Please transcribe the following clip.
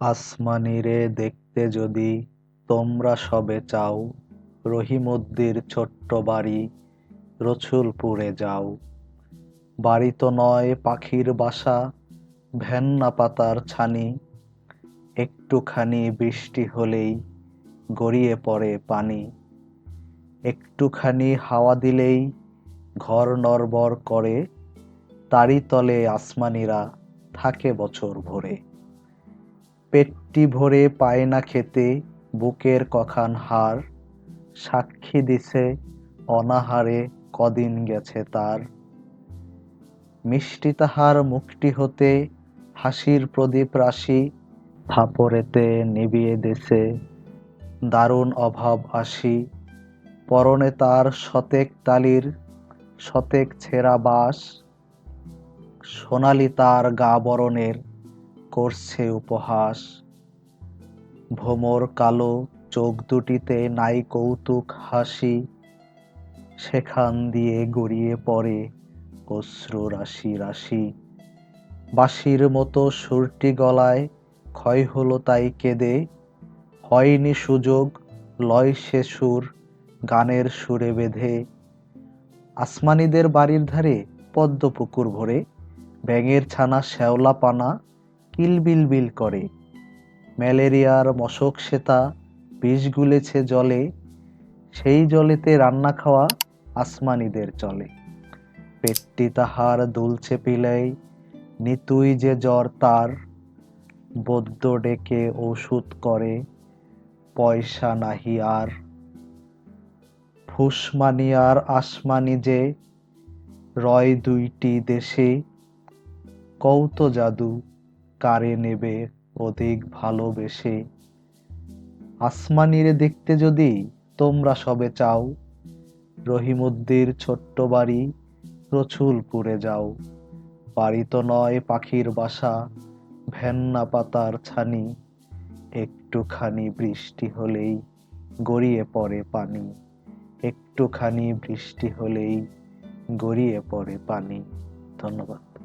আসমানীরে দেখতে যদি তোমরা সবে চাও, রহিমদ্দির ছোট্ট বাড়ি রছুলপুরে যাও। বাড়ি তো নয় পাখির বাসা, ভেন্না পাতার ছানি। একটুখানি বৃষ্টি হলেই গড়িয়ে পড়ে পানি। একটুখানি হাওয়া দিলেই ঘর নড়বড় করে তারই তলে আসমানিরা থাকে বছর ভরে। পেটটি ভরে পায় না খেতে, বুকের কখান হাড় সাক্ষী দিছে, অনাহারে কদিন গেছে তার। মিষ্টি তাহার মুখটি হতে, হাসির প্রদীপ রাশি থাপড়েতে নিবিয়ে দেছে। দারুণ অভাব আসি, পরনে তার শতেক তালির শতেক ছেঁড়া বাস সোনালি তার গা বরণের করছে উপহাস। ভোমর কালো, চোখ দুটিতে নাই কৌতুক হাসি। সেখান দিয়ে গড়িয়ে পড়ে অশ্রু রাশি রাশি। বাঁশির মতো সুরটি গলায়, ক্ষয় হলো তাই কেঁদে। হয়নি সুযোগ, লয় সে সুর, গানের সুরে বেঁধে। আসমানিদের বাড়ির ধারে পদ্ম পুকুর ভরে, ব্যাঙের ছানা শ্যাওলা পানা কিলবিল বিল করে। ম্যালেরিয়ার মশক শ্বেতা বিষ গুলেছে জলে, সেই জলেতে রান্না খাওয়া আসমানিদের চলে। পেটটি তাহার দুলছে পিলাই নিতুই যে জ্বর তার, বদ্য ডেকে ওষুধ করে, পয়সা নাহি আর। ফুসমানি আর আসমানি যে, রয় দুইটি দেশে কৌত জাদু কারে নেবে, অধিক ভালোবেসে। আসমানিরে দেখতে যদি তোমরা সবে চাও, রহিমুদ্দির ছোট্ট বাড়ি রসুলপুরে যাও। বাড়ি তো নয় পাখির বাসা, ভেন্না পাতার ছানি। একটুখানি বৃষ্টি হলেই গড়িয়ে পড়ে পানি। একটুখানি বৃষ্টি হলেই গড়িয়ে পড়ে পানি। ধন্যবাদ।